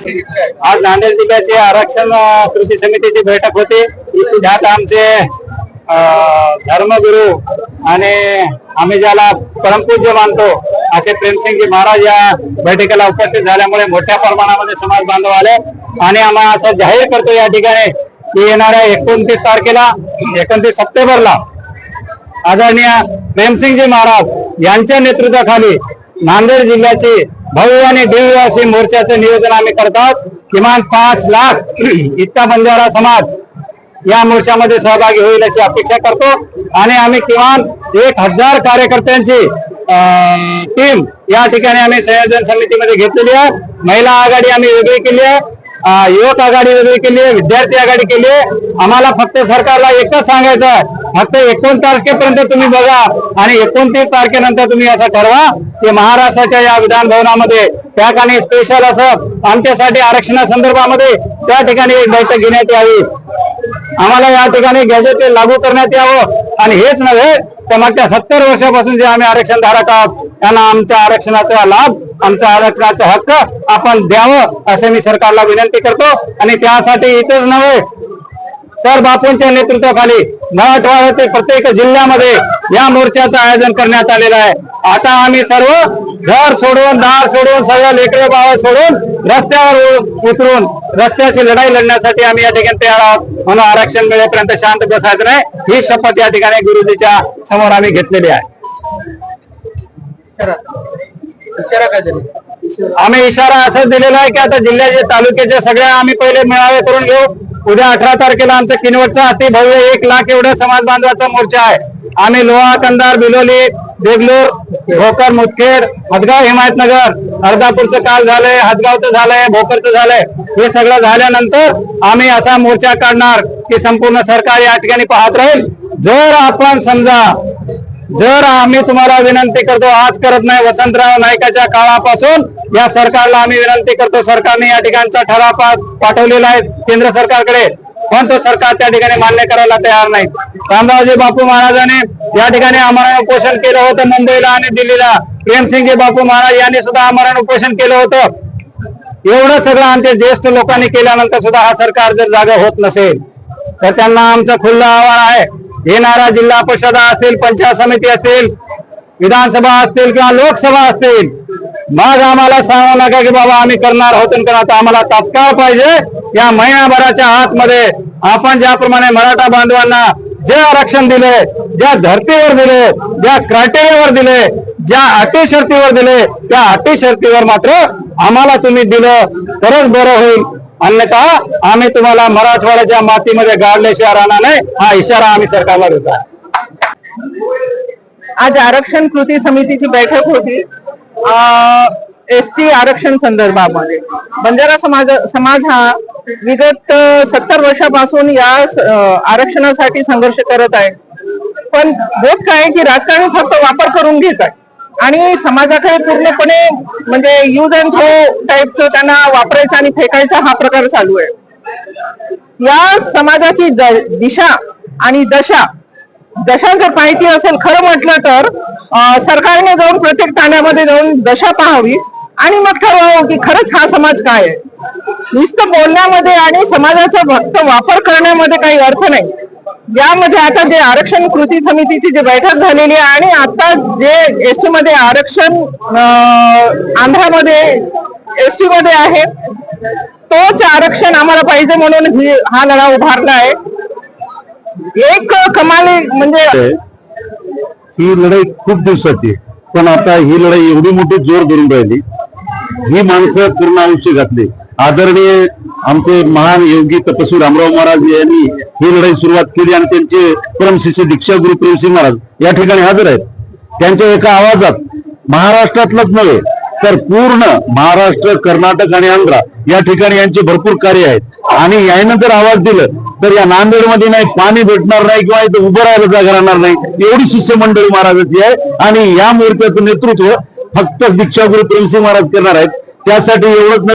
आज नांदेड जिल्ह्याचे आरक्षण कृती समितीची बैठक होती. त्यात आमचे धर्मगुरु आणि आम्ही ज्याला परमपूज्य मानतो असे प्रेमसिंगजी महाराज या बैठकीला उपस्थित झाल्यामुळे मोठ्या प्रमाणामध्ये समाज बांधव आले. आणि आम्ही असं जाहीर करतो या ठिकाणी की येणाऱ्या एकोणतीस तारखेला एकोणतीस सप्टेंबरला आदरणीय प्रेमसिंगजी महाराज यांच्या नेतृत्वाखाली नांदेड जिल्ह्याची भव्य आणि दिव्य असे मोर्चाचे नियोजन आम्ही करतात. किमान पाच लाख इतका बंजारा समाज या मोर्चामध्ये सहभागी होईल अशी अपेक्षा करतो. आणि आम्ही किमान एक हजार कार्यकर्त्यांची टीम या ठिकाणी आम्ही संयोजन समितीमध्ये घेतलेली आहे. महिला आघाडी आम्ही वेगळी केली आहे. युवक आघाडी वेगळी केली आहे विद्यार्थी आघाडी केली. आहे आम्हाला फक्त सरकारला एकच सांगायचं आहे फक्त एकोण तारखेपर्यंत तुम्ही बघा आणि एकोणतीस तारखेनंतर तुम्ही असं ठरवा की महाराष्ट्राच्या या विधान भवनामध्ये त्या ठिकाणी स्पेशल असं आमच्यासाठी आरक्षणासंदर्भामध्ये त्या ठिकाणी एक बैठक घेण्यात यावी. आम्हाला या ठिकाणी गॅजेट लागू करण्यात यावं. आणि हेच नव्हे तर मागच्या सत्तर वर्षापासून जे आम्ही आरक्षण धारक आहोत त्यांना आमच्या आरक्षणाचा लाभ आमच्या आरक्षणाचा हक्क आपण द्यावं असं मी सरकारला विनंती करतो. आणि त्यासाठी इथेच नव्हे तर बापूंच्या नेतृत्वाखाली मराठवाड्यातील प्रत्येक जिल्ह्यामध्ये या मोर्चाचं आयोजन करण्यात आलेलं आहे. आता आम्ही सर्व घर सोडून दार सोडून सर्व लेकरे बाळ सोडून रस्त्यावर उतरून रस्त्याची लढाई लढण्यासाठी आम्ही या ठिकाणी तयार आहोत. म्हणून आरक्षण मिळेपर्यंत शांत बसायचं नाही. ही शपथ या ठिकाणी गुरुजीच्या समोर आम्ही घेतलेली आहे. इशारा काय दिला? आम्ही इशारा असं दिलेला आहे की आता जिल्ह्याचे तालुक्याचे सगळ्या आम्ही पहिले मेळावे करून घेऊ. उद्या अठरा तारखेला आमच्या किनवटचा अतिभव्य एक लाख एवढं समाज बांधवाचा मोर्चा आहे. आम्ही लोहा कंदार बिलोली देगलूर भोकर मुदखेड हदगाव हिमायतनगर अर्धापूरचं काल झालंय हदगावचं झालंय भोकरचं झालंय. हे सगळं झाल्यानंतर आम्ही असा मोर्चा काढणार की संपूर्ण सरकार या ठिकाणी पाहत राहील. जर आपण समजा जर आम्ही तुम्हाला विनंती करतो आज करत नाही वसंतराव नाईकाच्या काळापासून या सरकारला आम्ही विनंती करतो सरकारने या ठिकाणचा ठराव पाठवलेला आहे केंद्र सरकारकडे. पण तो सरकार त्या ठिकाणी मान्य करायला तयार नाही. रामरावजी बापू महाराजांनी या ठिकाणी आमरण उपोषण केलं होतं मुंबईला आणि दिल्लीला. प्रेमसिंगजी बापू महाराज यांनी सुद्धा आमरण उपोषण केलं होतं. एवढं सगळं आमच्या ज्येष्ठ लोकांनी केल्यानंतर सुद्धा हा सरकार जर जागा होत नसेल तर त्यांना आमचं खुल्लं आव्हान आहे. येणाऱ्या जिल्हा परिषदा असतील पंचायत समिती असतील विधानसभा असतील किंवा लोकसभा असतील मग आम्हाला सांगू नका की बाबा आम्ही करणार आहोत करणार आम्हाला तात्काळ पाहिजे या महिनाभराच्या आतमध्ये आपण ज्याप्रमाणे मराठा बांधवांना जे आरक्षण दिले ज्या धर्तीवर दिले ज्या क्रायटेरियावर दिले ज्या अटी शर्तीवर दिले त्या अटी शर्तीवर मात्र आम्हाला तुम्ही दिलं तरच बरं होईल. अन्यथा आम्ही तुम्हाला मराठवाड्याच्या मातीमध्ये गाडल्याशिवाय राहणार नाही. हा इशारा आम्ही सरकारला देतो. आज आरक्षण कृती समितीची बैठक होती. एस टी आरक्षण संदर्भामध्ये. बंजारा समाज समाज हा विगत सत्तर वर्षापासून या आरक्षणासाठी संघर्ष करत आहे. पण होत काय की राजकारणी फक्त वापर करून घेत आहे. आणि समाजाकडे पूर्णपणे म्हणजे यूज अँड थ्रो टाईपचं त्यांना वापरायचं आणि फेकायचा हा प्रकार चालू आहे. या समाजाची दिशा आणि दशा दशा जर पाहायची असेल खरं म्हटलं तर सरकारने जाऊन प्रत्येक ठाण्यामध्ये जाऊन दशा पाहावी आणि मग ठरवावं की खरंच हा समाज काय आहे. नुसतं बोलण्यामध्ये आणि समाजाचा फक्त वापर करण्यामध्ये काही अर्थ नाही. यामध्ये आता जे आरक्षण कृती समितीची जी बैठक झालेली आहे आणि आता जे एसटी मध्ये आरक्षण अं, आंध्रामध्ये एसटी मध्ये आहे तोच आरक्षण आम्हाला पाहिजे म्हणून ही हा लढा उभारला आहे. एक कमाली म्हणजे ही लढाई खूप दिवसाची पण आता ही लढाई एवढी मोठी जोर धरून राहिली. ही माणसं पूर्ण आयुष्य घातली. आदरणीय आमचे महान योगी तपस्वी रामराव महाराज यांनी ही लढाई सुरुवात केली आणि त्यांचे परमशिष्य दीक्षा गुरु प्रेमसिंग महाराज या ठिकाणी हजर आहेत. त्यांच्या एका आवाजात महाराष्ट्रातलंच नव्हे तर पूर्ण महाराष्ट्र कर्नाटक आणि आंध्रा या ठिकाणी यांचे भरपूर कार्य आहेत. आणि यानं जर आवाज दिलं तर या नांदेडमध्ये नाही पाणी भेटणार नाही किंवा इथं उभं राहायला जागा राहणार नाही. एवढी शिष्यमंडळी महाराजाची आहे. आणि या मोर्चाचं नेतृत्व फक्त दीक्षागुरु प्रेमसिंग महाराज करणार आहेत. त्यासाठी एवढंच नाही